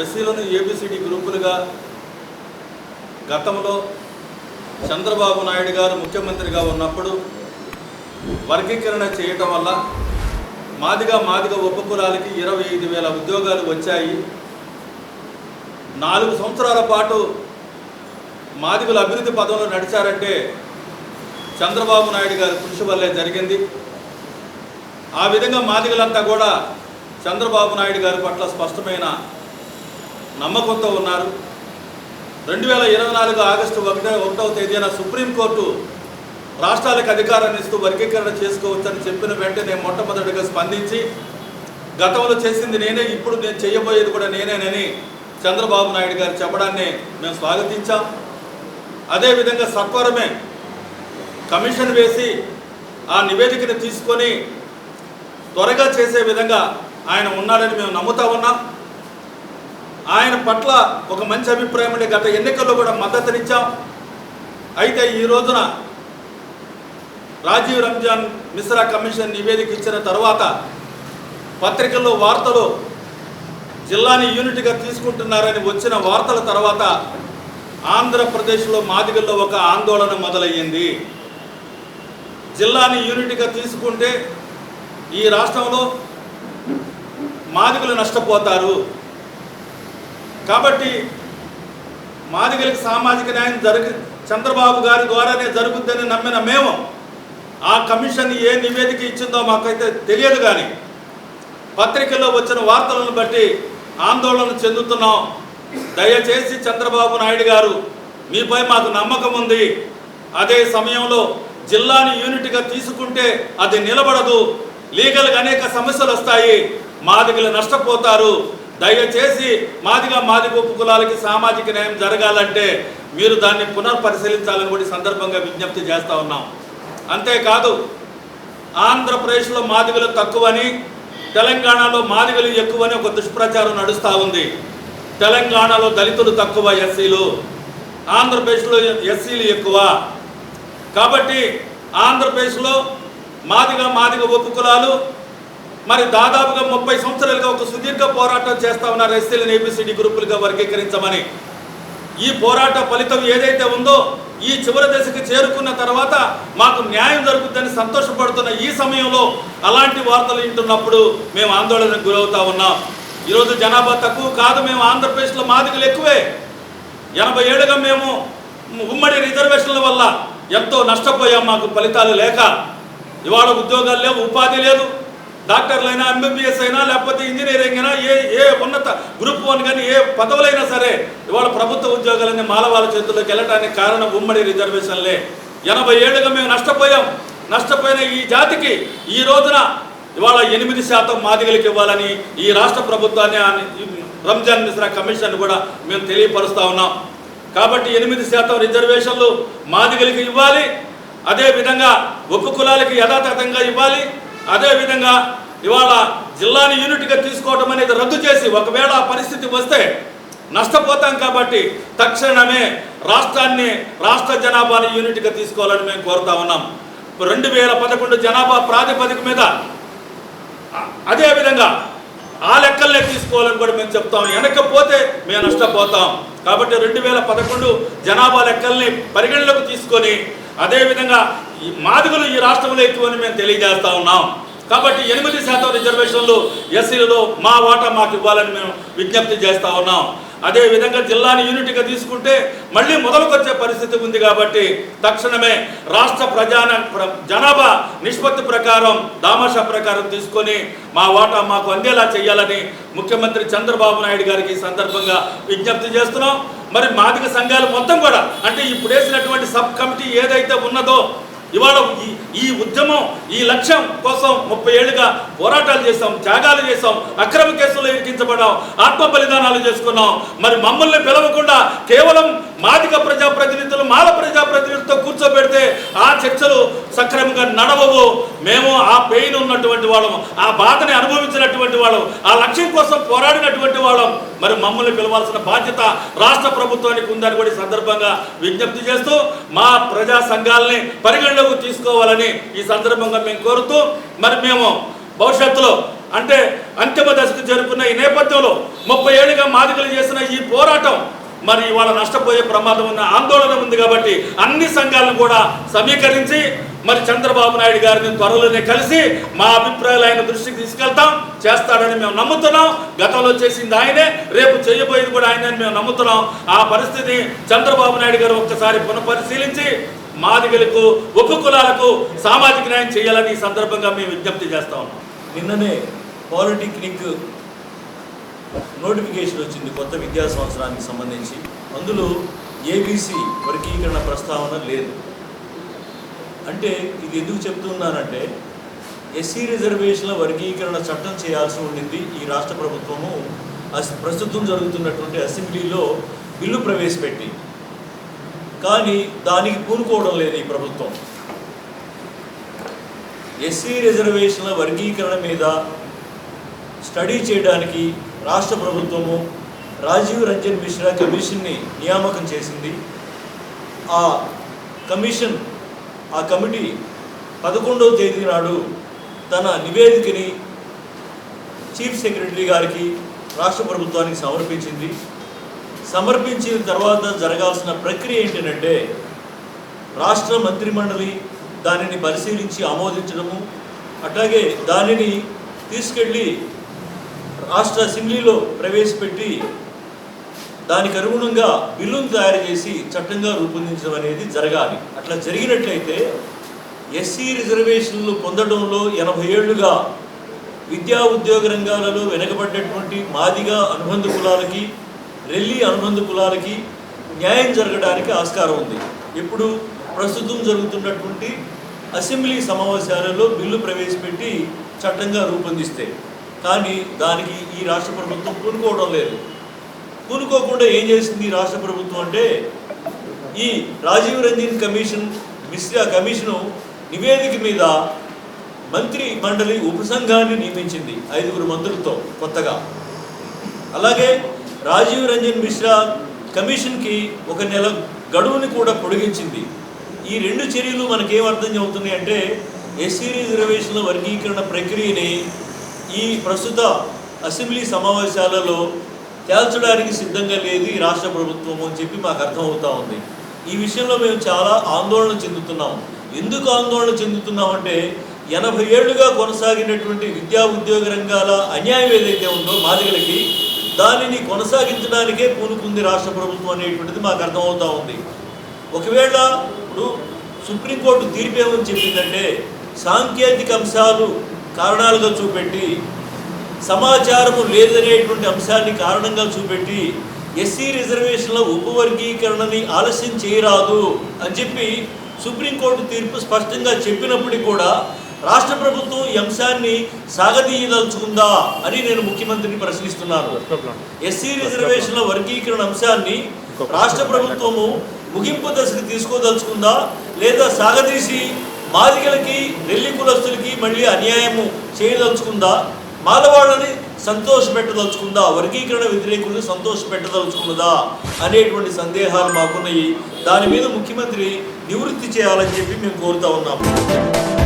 ఎస్సీలను A B C D గ్రూపులుగా గతంలో చంద్రబాబు నాయుడు గారు ముఖ్యమంత్రిగా ఉన్నప్పుడు వర్గీకరణ చేయటం వల్ల మాదిగా మాదిగ ఉపకులాలకి ఇరవై ఐదు వేల ఉద్యోగాలు వచ్చాయి. నాలుగు సంవత్సరాల పాటు మాదిగుల అభివృద్ధి పదంలో నడిచారంటే చంద్రబాబు నాయుడు గారి కృషి వల్లే జరిగింది. ఆ విధంగా మాదిగలంతా కూడా చంద్రబాబు నాయుడు గారి పట్ల స్పష్టమైన నమ్మకంతో ఉన్నారు. రెండు వేల ఇరవై నాలుగు ఆగస్టు ఒకటో ఒకటవ తేదీన సుప్రీంకోర్టు రాష్ట్రాలకు అధికారాన్ని ఇస్తూ వర్గీకరణ చేసుకోవచ్చని చెప్పిన వెంటనే మొట్టమొదటిగా స్పందించి గతంలో చేసింది నేనే ఇప్పుడు నేను చేయబోయేది కూడా నేనేనని చంద్రబాబు నాయుడు గారు చెప్పడాన్ని మేము స్వాగతించాం. అదేవిధంగా సత్వరమే కమిషన్ వేసి ఆ నివేదికను తీసుకొని త్వరగా చేసే విధంగా ఆయన ఉన్నాడని మేము నమ్ముతా ఉన్నాం. ఆయన పట్ల ఒక మంచి అభిప్రాయం ఉండే గత ఎన్నికల్లో కూడా మద్దతునిచ్చాం అయితే ఈ రోజున రాజీవ్ రంజాన్ మిశ్రా కమిషన్ నివేదిక ఇచ్చిన తర్వాత పత్రికల్లో వార్తలు జిల్లాని యూనిట్గా తీసుకుంటున్నారని వచ్చిన వార్తల తర్వాత ఆంధ్రప్రదేశ్లో మాదిగల్లో ఒక ఆందోళన మొదలయ్యింది. జిల్లాని యూనిట్గా తీసుకుంటే ఈ రాష్ట్రంలో మాదిగలు నష్టపోతారు. కాబట్టి మాదిగలకు సామాజిక న్యాయం జరుగు చంద్రబాబు గారి ద్వారానే జరుగుద్దని నమ్మిన మేము ఆ కమిషన్ ఏ నివేదిక ఇచ్చిందో మాకైతే తెలియదు కానీ పత్రికల్లో వచ్చిన వార్తలను బట్టి ఆందోళన చెందుతున్నాం. దయచేసి చంద్రబాబు నాయుడు గారు మీపై మాకు నమ్మకం ఉంది. అదే సమయంలో జిల్లాని యూనిట్గా తీసుకుంటే అది నిలబడదు. లీగల్గా అనేక సమస్యలు వస్తాయి. మాదిగలు నష్టపోతారు. దయచేసి మాదిగా మాదిగ గొప్ప కులాలకి సామాజిక న్యాయం జరగాలంటే మీరు దాన్ని పునర్పరిశీలించాలని కూడా సందర్భంగా విజ్ఞప్తి చేస్తూ ఉన్నాం. అంతేకాదు ఆంధ్రప్రదేశ్లో మాదిగలు తక్కువని తెలంగాణలో మాదిగలు ఎక్కువని ఒక దుష్ప్రచారం నడుస్తూ ఉంది. తెలంగాణలో దళితులు తక్కువ ఎస్సీలు. ఆంధ్రప్రదేశ్లో ఎస్సీలు ఎక్కువ. కాబట్టి ఆంధ్రప్రదేశ్లో మాదిగ మాదిగ ఉపకులాలు మరి దాదాపుగా ముప్పై సంవత్సరాలుగా ఒక సుదీర్ఘ పోరాటం చేస్తా ఉన్నారు ఎస్సీలను ఏబిసిడి గ్రూపులుగా వర్గీకరించమని ఈ పోరాట ఫలితం ఏదైతే ఉందో ఈ చివరి దశకి చేరుకున్న తర్వాత మాకు న్యాయం జరుగుతుందని సంతోషపడుతున్న ఈ సమయంలో అలాంటి వార్తలు వింటున్నప్పుడు మేము ఆందోళనకు గురవుతా ఉన్నాం. ఈరోజు జనాభా తక్కువ కాదు మేము ఆంధ్రప్రదేశ్లో మాదిగలు ఎక్కువే. ఎనభై ఏళ్ళుగా మేము ఉమ్మడి రిజర్వేషన్ల వల్ల ఎంతో నష్టపోయాం మాకు ఫలితాలు లేక. ఇవాళ ఉద్యోగాలు లేవు ఉపాధి లేదు. డాక్టర్లైనా ఎంబీబీఎస్ అయినా లేకపోతే ఇంజనీరింగ్ అయినా ఏ ఏ ఉన్నత గ్రూప్ వన్ కానీ ఏ పదవులైనా సరే ఇవాళ ప్రభుత్వ ఉద్యోగాలన్నీ మాలవాళ్ళ చేతుల్లోకి వెళ్ళటానికి కారణం ఉమ్మడి రిజర్వేషన్లే. ఎనభై ఏళ్ళుగా మేము నష్టపోయాం. నష్టపోయిన ఈ జాతికి ఈ రోజున ఇవాళ ఎనిమిది శాతం మాదిగలకు ఇవ్వాలని ఈ రాష్ట్ర ప్రభుత్వాన్ని రంజాన్ మిశ్రా కమిషన్ కూడా మేము తెలియపరుస్తూ ఉన్నాం. కాబట్టి ఎనిమిది శాతం రిజర్వేషన్లు మాదిగలకు ఇవ్వాలి. అదేవిధంగా ఒక్క కులాలకి యథాతథంగా ఇవ్వాలి. అదేవిధంగా ఇవాళ జిల్లాని యూనిట్గా తీసుకోవడం అనేది రద్దు చేసి ఒకవేళ ఆ పరిస్థితి వస్తే నష్టపోతాం కాబట్టి తక్షణమే రాష్ట్రాన్ని రాష్ట్ర జనాభాని యూనిట్గా తీసుకోవాలని మేము కోరుతా ఉన్నాం. రెండు వేల పదకొండు జనాభా ప్రాతిపదిక మీద అదేవిధంగా ఆ లెక్కలనే తీసుకోవాలని కూడా మేము చెప్తాం వెనకపోతే మేము నష్టపోతాం. కాబట్టి రెండు వేల పదకొండు జనాభా లెక్కల్ని పరిగణలోకి తీసుకొని అదేవిధంగా ఈ మాదిగలు ఈ రాష్ట్రంలో ఎక్కువని మేము తెలియజేస్తా ఉన్నాం. కాబట్టి ఎనిమిది శాతం రిజర్వేషన్లు ఎస్సీలలో మా వాటా మాకు ఇవ్వాలని మేము విజ్ఞప్తి చేస్తా ఉన్నాం. అదే విధంగా జిల్లాని యూనిట్గా తీసుకుంటే మళ్ళీ మొదలుకొచ్చే పరిస్థితి ఉంది కాబట్టి తక్షణమే రాష్ట్ర ప్రజాన ప్ర- జనాభా నిష్పత్తి ప్రకారం దామాషా ప్రకారం తీసుకొని మా వాటా మాకు అందేలా చేయాలని ముఖ్యమంత్రి చంద్రబాబు నాయుడు గారికి ఈ సందర్భంగా విజ్ఞప్తి చేస్తున్నాం. మరి మాదిక సంఘాలు మొత్తం కూడా అంటే ఇప్పుడు వేసినటువంటి సబ్ కమిటీ ఏదైతే ఉన్నదో ఇవాళ ఈ ఈ ఉద్యమం ఈ లక్ష్యం కోసం ముప్పై ఏళ్ళుగా పోరాటాలు చేసాం త్యాగాలు చేసాం అక్రమ కేసుల్లో ఇరికించబడ్డాం ఆత్మ బలిదానాలు చేసుకున్నాం. మరి మమ్మల్ని పిలవకుండా కేవలం మాదిక ప్రజాప్రతినిధులు మాల ప్రజాప్రతినిధులతో కూర్చోబెడితే ఆ చర్చలు సక్రమంగా నడవవు. మేము ఆ పెయిన్ ఉన్నటువంటి వాళ్ళం ఆ బాధని అనుభవించినటువంటి వాళ్ళం ఆ లక్ష్యం కోసం పోరాడినటువంటి వాళ్ళం. మరి మమ్మల్ని పిలవాల్సిన బాధ్యత రాష్ట్ర ప్రభుత్వానికి ఉందని కూడా సందర్భంగా విజ్ఞప్తి చేస్తూ మా ప్రజా సంఘాలని పరిగణలోకి తీసుకోవాలని ఈ సందర్భంగా మేము కోరుతూ మరి మేము భవిష్యత్తులో అంటే అంతిమ దశకు చేరుకున్న ఈ నేపథ్యంలో ముప్పై ఏళ్ళుగా మాదికలు చేసిన ఈ పోరాటం మరి ఇవాళ నష్టపోయే ప్రమాదం ఉన్న ఆందోళన ఉంది కాబట్టి అన్ని సంఘాలను కూడా సమీకరించి మరి చంద్రబాబు నాయుడు గారిని త్వరలోనే కలిసి మా అభిప్రాయాలు ఆయన దృష్టికి తీసుకెళ్తాం. చేస్తాడని మేము నమ్ముతున్నాం. గతంలో చేసింది ఆయనే రేపు చేయబోయేది కూడా ఆయనని మేము నమ్ముతున్నాం. ఆ పరిస్థితి చంద్రబాబు నాయుడు గారు ఒక్కసారి పునఃపరిశీలించి మాదిగలకు ఉపకులాలకు సామాజిక న్యాయం చేయాలని ఈ సందర్భంగా మేము విజ్ఞప్తి చేస్తా ఉన్నాం. నిన్ననే పాలిటెక్నిక్ నోటిఫికేషన్ వచ్చింది కొత్త విద్యా సంవత్సరానికి సంబంధించి. అందులో ఏబీసీ వర్గీకరణ ప్రస్తావన లేదు. అంటే ఇది ఎందుకు చెప్తున్నానంటే ఎస్సీ రిజర్వేషన్ల వర్గీకరణ చట్టం చేయాల్సి ఉండింది ఈ రాష్ట్ర ప్రభుత్వము. ప్రస్తుతం జరుగుతున్నటువంటి అసెంబ్లీలో బిల్లు ప్రవేశపెట్టి. కానీ దానికి పూనుకోవడం లేదు ఈ ప్రభుత్వం. ఎస్సీ రిజర్వేషన్ల వర్గీకరణ మీద స్టడీ చేయడానికి రాష్ట్ర ప్రభుత్వము రాజీవ్ రంజన్ మిశ్రా కమిషన్ని నియామకం చేసింది. ఆ కమిషన్ ఆ కమిటీ పదకొండవ తేదీ నాడు తన నివేదికని చీఫ్ సెక్రటరీ గారికి రాష్ట్ర ప్రభుత్వానికి సమర్పించింది. సమర్పించిన తర్వాత జరగాల్సిన ప్రక్రియ ఏంటంటే రాష్ట్ర మంత్రిమండలి దానిని పరిశీలించి ఆమోదించడము అట్లాగే దానిని తీసుకెళ్ళి రాష్ట్ర అసెంబ్లీలో ప్రవేశపెట్టి దానికి అనుగుణంగా బిల్లును తయారు చేసి చట్టంగా రూపొందించడం అనేది జరగాలి. అట్లా జరిగినట్లయితే ఎస్సీ రిజర్వేషన్లు పొందడంలో ఎనభై ఏళ్ళుగా విద్యా ఉద్యోగ రంగాలలో వెనకబడ్డటువంటి మాదిగా అనుబంధ కులాలకి రెల్లి అనుబంధ కులాలకి న్యాయం జరగడానికి ఆస్కారం ఉంది. ఇప్పుడు ప్రస్తుతం జరుగుతున్నటువంటి అసెంబ్లీ సమావేశాలలో బిల్లు ప్రవేశపెట్టి చట్టంగా రూపొందిస్తే కానీ దానికి ఈ రాష్ట్ర ప్రభుత్వం పూనుకోవడం లేదు. పూనుకోకుండా ఏం చేసింది ఈ రాష్ట్ర ప్రభుత్వం అంటే ఈ రాజీవ్ రంజన్ కమిషన్ మిశ్రా కమిషను నివేదిక మీద మంత్రి మండలి ఉపసంఘాన్ని నియమించింది ఐదుగురు మంత్రులతో కొత్తగా. అలాగే రాజీవ్ రంజన్ మిశ్రా కమిషన్కి ఒక నెల గడువుని కూడా పొడిగించింది. ఈ రెండు చర్యలు మనకేం అర్థం అవుతున్నాయి అంటే ఎస్సీ రిజర్వేషన్ల వర్గీకరణ ప్రక్రియని ఈ ప్రస్తుత అసెంబ్లీ సమావేశాలలో తేల్చడానికి సిద్ధంగా లేదు ఈ రాష్ట్ర ప్రభుత్వం అని చెప్పి మాకు అర్థమవుతా ఉంది. ఈ విషయంలో మేము చాలా ఆందోళన చెందుతున్నాం ఎందుకు ఆందోళన చెందుతున్నామంటే ఎనభై ఏళ్ళుగా కొనసాగినటువంటి విద్యా ఉద్యోగ రంగాల అన్యాయం ఏదైతే ఉందో మాదిగలకి దానిని కొనసాగించడానికే పూనుకుంది రాష్ట్ర ప్రభుత్వం అనేటువంటిది మాకు అర్థమవుతా ఉంది. ఒకవేళ ఇప్పుడు సుప్రీంకోర్టు తీర్పేమని చెప్పిందంటే సాంకేతిక అంశాలు కారణాలుగా చూపెట్టి సమాచారము లేదనేటువంటి అంశాన్ని కారణంగా చూపెట్టి ఎస్సీ రిజర్వేషన్ల ఉపవర్గీకరణని ఆలస్యం చేయరాదు అని చెప్పి సుప్రీంకోర్టు తీర్పు స్పష్టంగా చెప్పినప్పటికీ కూడా రాష్ట్ర ప్రభుత్వం ఈ అంశాన్ని సాగదీయదలుచుకుందా అని నేను ముఖ్యమంత్రిని ప్రశ్నిస్తున్నాను. ఎస్సీ రిజర్వేషన్ల వర్గీకరణ అంశాన్ని రాష్ట్ర ప్రభుత్వము ముగింపు దశకు తీసుకోదలుచుకుందా లేదా సాగదీసి మాదిగలకి రెల్లి కులస్తులకి మళ్ళీ అన్యాయము చేయదలుచుకుందా? మాలవాళ్ళని సంతోష పెట్టదలుచుకుందా? వర్గీకరణ వ్యతిరేకులను సంతోష పెట్టదలుచుకున్నదా? అనేటువంటి సందేహాలు మాకున్నాయి. దాని మీద ముఖ్యమంత్రి నివృత్తి చేయాలని చెప్పి మేము కోరుతా ఉన్నాము.